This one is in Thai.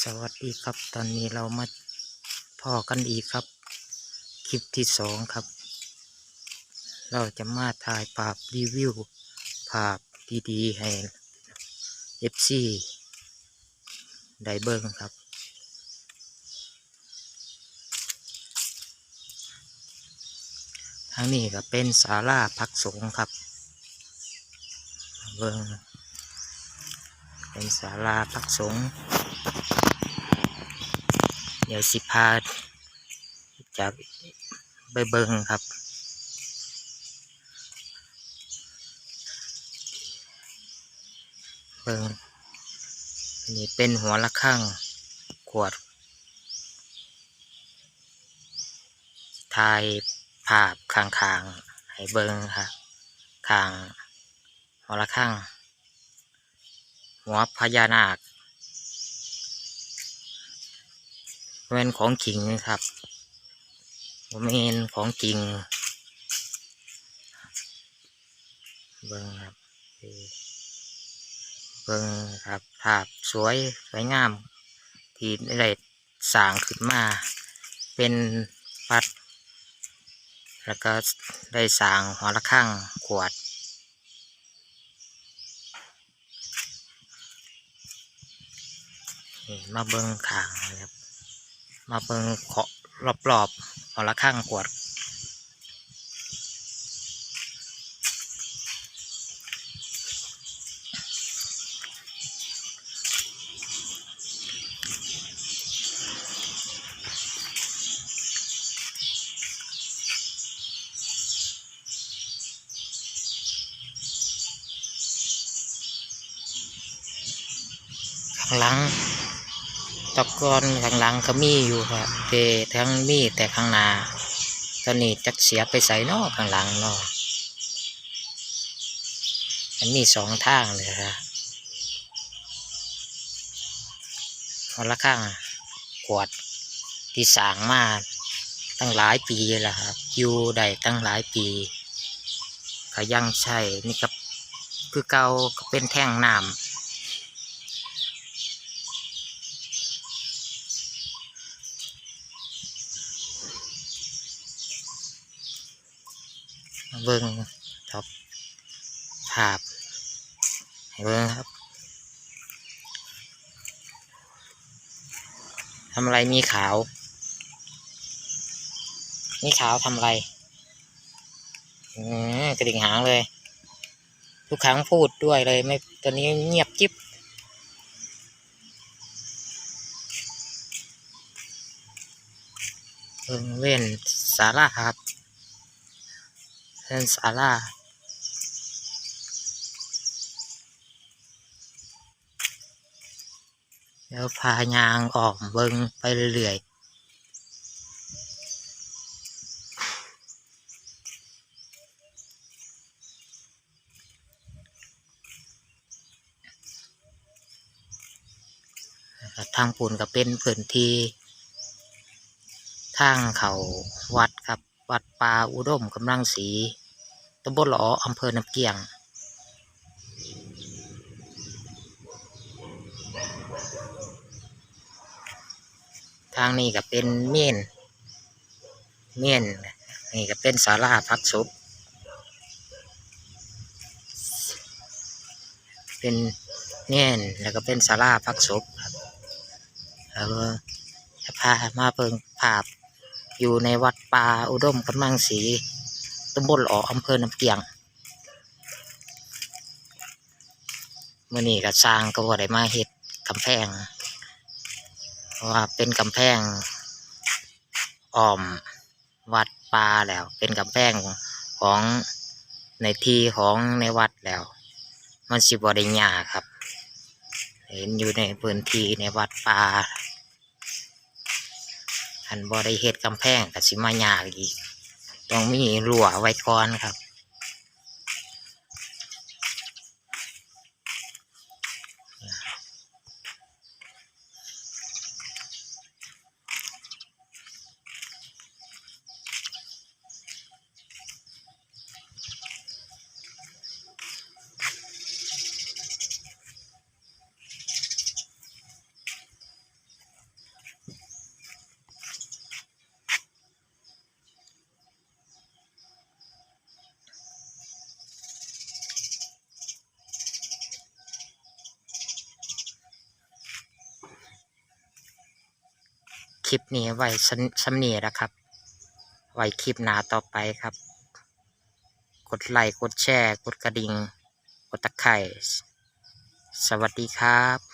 สวัสดีครับตอนนี้เรามาพ่อกันอีกครับ คลิปที่สองครับ เราจะมาถ่ายภาพรีวิวภาพดีๆให้ FC ได้เบิ้งครับ ทางนี้ก็เป็นศาลาพักสงฆ์ครับ เบิ้งเป็นศาลาพักสงฆ์ ดี๋ยวสิพาจะไปเบิงครับ เบิงนนี้เป็นหัวละข้างขวดถ่ายภาพข้างให้เบิงครับข้างหัวละข้างหัวพญานาค เป็นของจริงครับบ่แม่นของจริงเบิ้งครับเบิ้งครับภาพสวยสวยงาม ที่ได้สร้างขึ้นมา เป็นวัด แล้วก็ได้สร้างหัวละข้างขวดมาเบิ้งขางนะครับ มาเบิ้งเคาะรอบๆหัวละข้างขวดข้างหลัง ตะกอนข้างหลังก็มีอยู่ครับแต่ทั้งมีแต่ข้างหน้าตอนนี้จักเสียไปใส่นอกข้างหลังนอกมันมีสองทางเลยครับคนละข้างขวดที่สางมาตั้งหลายปีแล้วครับอยู่ได้ตั้งหลายปีก็ยังใช่นี่ก็คือเก่าก็เป็นแท่งน้ำ เบิ้งท็อปภาพเบิ้งครับทำอะไรมีขาว มีขาวทำอะไรอืมกระดิ่งหางเลย ทุกครั้งพูดด้วยเลย ไม่ตอนนี้เงียบจิ๊บเบิ่งเว้นสาราครับ เป็นศาลาแล้วพายางออกเบิงไปเรื่อยๆทางปุ่นก็เป็นพื้นที่ทางเขาวัดครับ วัดป่าอุดมกำลังสี ตำบลหลออำเภอน้ำเกียง ทางนี้ก็เป็นเมียนเมียนนี่ก็เป็นศาลาพักศพเป็นเมียนแล้วก็เป็นศาลาพักศพครับแล้วก็พามาเปิงภาพอยู่ในวัดป่าอุดมกำลังสี ตำบลหลออำเภอน้ำเกียงเมื่อนี้ก็สร้างก็บ่ได้มาเฮ็ดกำแพงว่าเป็นกำแพงอ้อมวัดป่าแล้ว เป็นกำแพงของในที่ของในวัดแล้ว มันสิบ่ได้ยากครับ เห็นอยู่ในพื้นที่ในวัดป่าอันบ่ได้เฮ็ดกำแพงก็สิมายากอีก ต้องมีรั้วไว้ก่อนครับ ลิปนี้ไว้สำสำเนีนะครับ ไว้คลิปหน้าต่อไปครับ กดไลค์กดแชร์ กดกระดิ่ง กดตะไคร่สวัสดีครับ